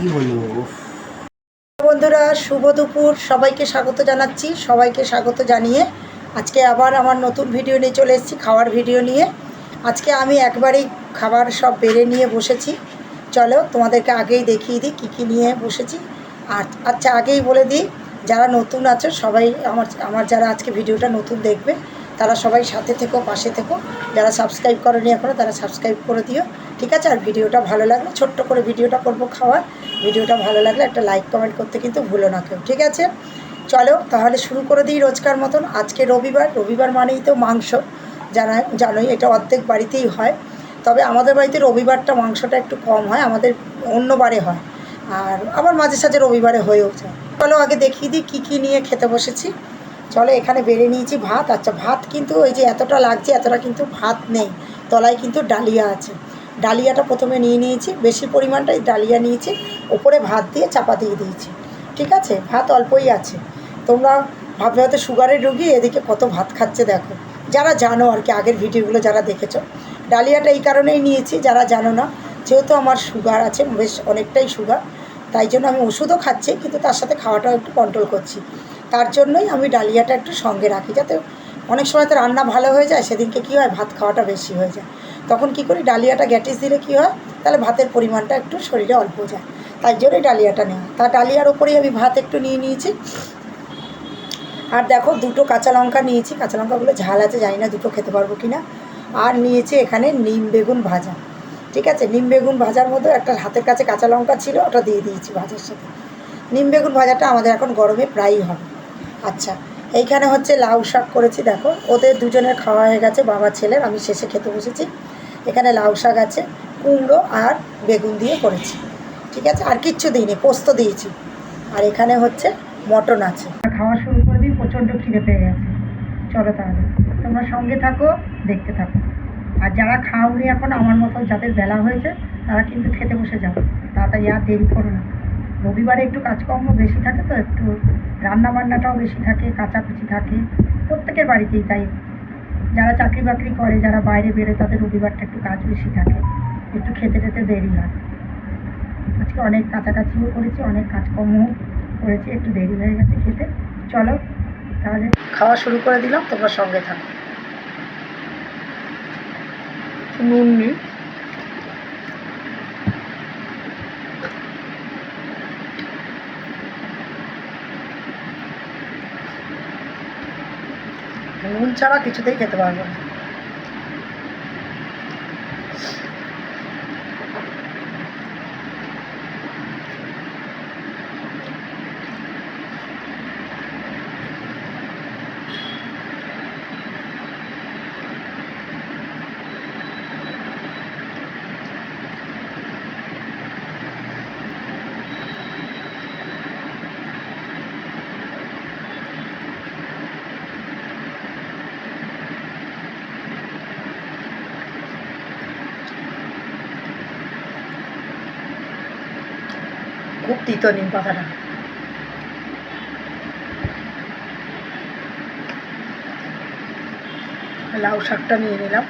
কি বন্ধুরা, শুভ দুপুর। সবাইকে স্বাগত জানাচ্ছি। সবাইকে স্বাগত জানিয়ে আজকে আবার আমার নতুন ভিডিও নিয়ে চলে এসেছি, খাওয়ার ভিডিও নিয়ে। আজকে আমি একবারেই খাবার সব বেড়ে নিয়ে বসেছি। চলো তোমাদেরকে আগেই দেখিয়ে দিই কী কী নিয়ে বসেছি। আর আচ্ছা আগেই বলে দিই, যারা নতুন আছে, সবাই আমার আমার যারা আজকে ভিডিওটা নতুন দেখবে তারা সবাই সাথে থেকো, পাশে থেকো। যারা সাবস্ক্রাইব করেনি এখনও তারা সাবস্ক্রাইব করে দিও। ঠিক আছে? আর ভিডিওটা ভালো লাগলে, ছোট্ট করে ভিডিওটা করব খাওয়ার। ভিডিওটা ভালো লাগলে একটা লাইক কমেন্ট করতে কিন্তু ভুলো না কেউ। ঠিক আছে? চলো, তাহলে শুরু করে দিই রোজকার মতন। আজকে রবিবার। রবিবার মানেই তো মাংস। জানা, জানোই, এটা অর্ধেক বাড়িতেই হয়। তবে আমাদের বাড়িতে রবিবারটা মাংসটা একটু কম হয়। আমাদের অন্য বারে হয়। আর আবার মাঝে সাঝে রবিবারে হয়েও যায়। চলো, আগে দেখিয়ে দিই কী কী নিয়ে খেতে বসেছি। চলো এখানে বেড়ে নিয়েছি ভাত। আচ্ছা ভাত কিন্তু ওই যে এতটা লাগছে, এতটা কিন্তু ভাত নেই। তলায় কিন্তু ডালিয়া আছে। ডালিয়াটা প্রথমে নিয়ে নিয়েছি, বেশি পরিমাণটাই ডালিয়া নিয়েছি, ওপরে ভাত দিয়ে চাপা দিয়ে দিয়েছি। ঠিক আছে? ভাত অল্পই আছে। তোমরা ভাববে হয়তো সুগারের রুগী, এদিকে কত ভাত খাচ্ছে দেখো। যারা জানো আর কি, আগের ভিডিওগুলো যারা দেখেছ। ডালিয়াটা এই কারণেই নিয়েছি, যারা জানো না, যেহেতু আমার সুগার আছে, বেশ অনেকটাই সুগার, তাই জন্য আমি ওষুধও খাচ্ছি, কিন্তু তার সাথে খাওয়াটাও একটু কন্ট্রোল করছি। তার জন্যই আমি ডালিয়াটা একটু সঙ্গে রাখি, যাতে অনেক সময় তো রান্না ভালো হয়ে যায়, সেদিনকে কী হয়, ভাত খাওয়াটা বেশি হয়ে যায়। তখন কি করি, ডালিয়াটা গ্যাটিস দিলে কি হয়, তাহলে ভাতের পরিমাণটা একটু শরীরে অল্প যায়, তাই জন্যই ডালিয়াটা নেওয়া। তা ডালিয়ার ওপরেই আমি ভাত একটু নিয়ে নিয়েছি। আর দেখো, দুটো কাঁচা লঙ্কা নিয়েছি, কাঁচা লঙ্কাগুলো ঝাল আছে, জানি না দুটো খেতে পারব কি না। আর নিয়েছি এখানে নিম বেগুন ভাজা, ঠিক আছে? নিম বেগুন ভাজার মধ্যে একটা হাতের কাছে কাঁচা লঙ্কা ছিল, ওটা দিয়ে দিয়েছি ভাজার সাথে। নিম বেগুন ভাজাটা আমাদের এখন গরমে প্রায়ই হবে। আচ্ছা এইখানে হচ্ছে লাউ শাক করেছি, দেখো। ওদের দুজনের খাওয়া হয়ে গেছে, বাবা ছেলের আমি শেষে খেতে বসেছি। এখানে লাউ শাক আছে, কুমড়ো আর বেগুন দিয়ে করেছি। ঠিক আছে? আর কিচ্ছু দিইনি, পোস্ত দিয়েছি। আর এখানে হচ্ছে মটন আছে। খাওয়া শুরু করে দিই, প্রচণ্ড খিদে পেয়ে গেছে। চলো তাহলে, তোমরা সঙ্গে থাকো, দেখতে থাকো। আর যারা খাওনি এখন, আমার মতো যাদের বেলা হয়েছে, তারা কিন্তু খেতে বসে যাবে। তাড়াতাড়ি আর দেরি করো না। রবিবারে একটু কাজকর্ম বেশি থাকে তো, একটু রান্না বান্নাটাও বেশি থাকে, কাচাকুচি থাকে। প্রত্যেকের বাড়িতেই তাই। যারা চাকরি বাকরি করে, যারা বাইরে বেরোয়, তাদের রবিবারটা একটু কাজ বেশি থাকে। একটু খেতে টেতে দেরি হয়। আজকে অনেক কাছাকাছিও করেছি, অনেক কাজকর্মও করেছি, একটু দেরি হয়ে গেছে খেতে। চলো, তাহলে খাওয়া শুরু করে দিলাম, তোমরা সঙ্গে থাকো। নুন ছাড়া কিছুতেই খেতে পারব না। খুব তিতো নিম পাতাটা লাউ শাকটা নিয়ে নিলাম।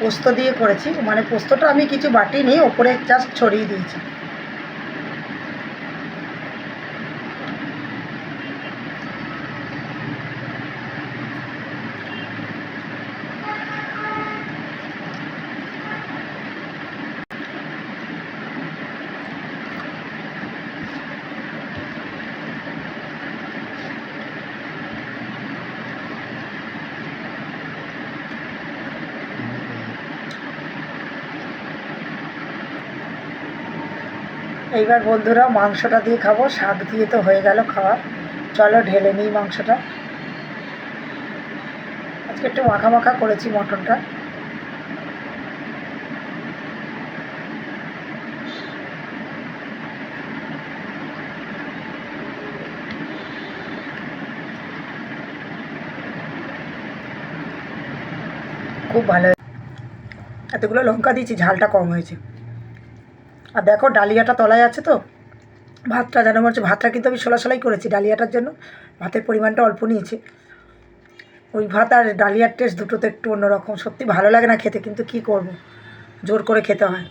পোস্ত দিয়ে করেছি মানে পোস্তটা আমি কিছু বাটি নিয়ে ওপরে জাস্ট ছড়িয়ে দিয়েছি। এইবার বন্ধুরা মাংসটা দিয়ে খাব। শাক দিয়ে তো হয়ে গেল খাওয়া। চলো ঢেলে নিই মাংসটা। আজকে একটু মাখা মাখা করেছি মটনটা। খুব ভালো। এতগুলো লঙ্কা দিয়েছি, ঝালটা কম হয়েছে। আর দেখো ডালিয়াটা তলায় আছে তো। ভাতটা যেন মনে হচ্ছে, ভাতটা কিন্তু আমি সোলা সোলাই করেছি ডালিয়াটার জন্য। ভাতের পরিমাণটা অল্প নিয়েছি। ওই ভাত আর ডালিয়ার টেস্ট দুটো তো একটু অন্যরকম। সত্যি ভালো লাগে না খেতে, কিন্তু কি করব? জোর করে খেতে হয়।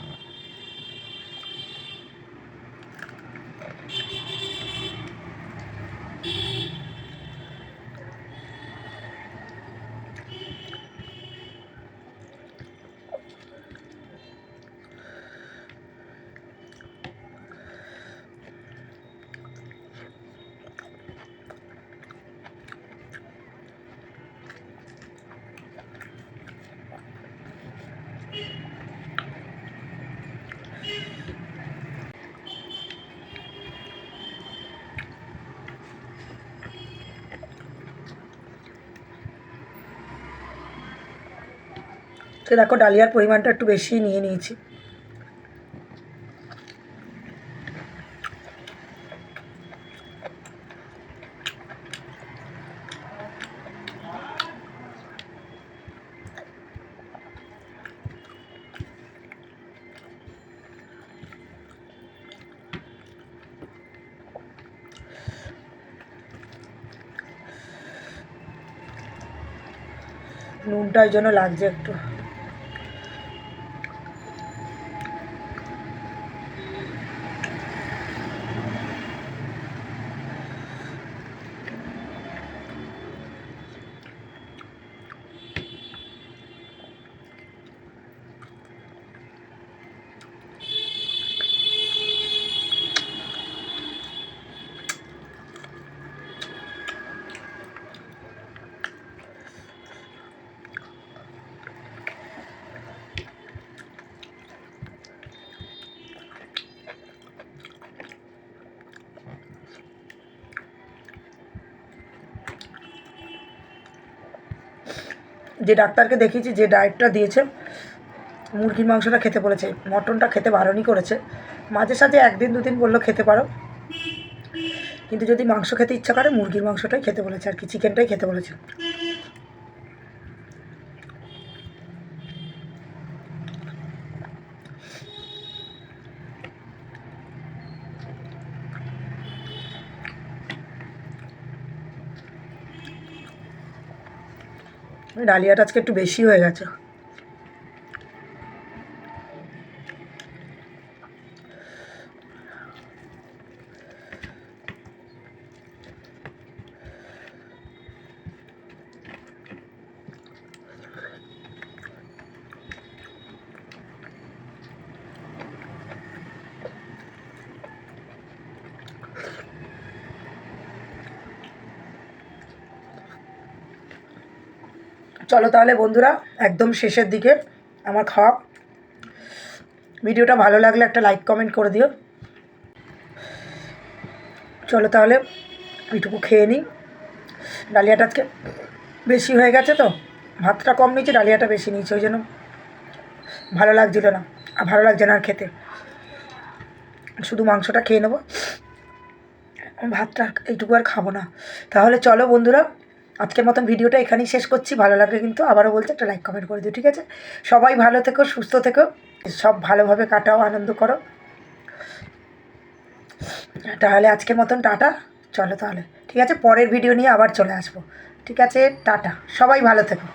তো দেখো ডালিয়ার পরিমাণটা একটু বেশি নিয়ে নিয়েছি। নুনটা ওই জন্য লাগছে একটু। ডাক্তারকে দেখিয়েছি, যে ডায়েটটা দিয়েছে, মুরগির মাংসটা খেতে বলেছে, মটনটা খেতে বারণই করেছে। মাঝে সাঝে একদিন, দুদিন বলল, খেতে পারো। কিন্তু যদি মাংস খেতে ইচ্ছা করে, মুরগির মাংসটাই খেতে বলেছে, আর কি চিকেনটাই খেতে বলেছে। ডালিয়াটা আজকে একটু বেশি হয়ে গেছে। চলো তাহলে বন্ধুরা, একদম শেষের দিকে আমার খাওয়া। ভিডিওটা ভালো লাগলে একটা লাইক কমেন্ট করে দিও। চলো তাহলে এইটুকু খেয়ে নিই। ডালিয়াটা আজকে বেশি হয়ে গেছে তো, ভাতটা কম নিয়েছি, ডালিয়াটা বেশি নিয়েছি, ওই জন্য ভালো লাগছিল না, আর ভালো লাগছে না খেতে। শুধু মাংসটা খেয়ে নেব। ভাতটা এইটুকু আর খাব না। তাহলে চলো বন্ধুরা আজকের মতন ভিডিওটা এখানেই শেষ করছি। ভালো লাগলে কিন্তু আবারও বলছে একটা লাইক কমেন্ট করে দিও, ঠিক আছে? সবাই ভালো থেকো, সুস্থ থেকো, সব ভালোভাবে কাটাও, আনন্দ করো। তাহলে আজকের মতন টাটা, চলো তাহলে, ঠিক আছে? পরের ভিডিও নিয়ে আবার চলে আসব, ঠিক আছে? টাটা, সবাই ভালো থেকো।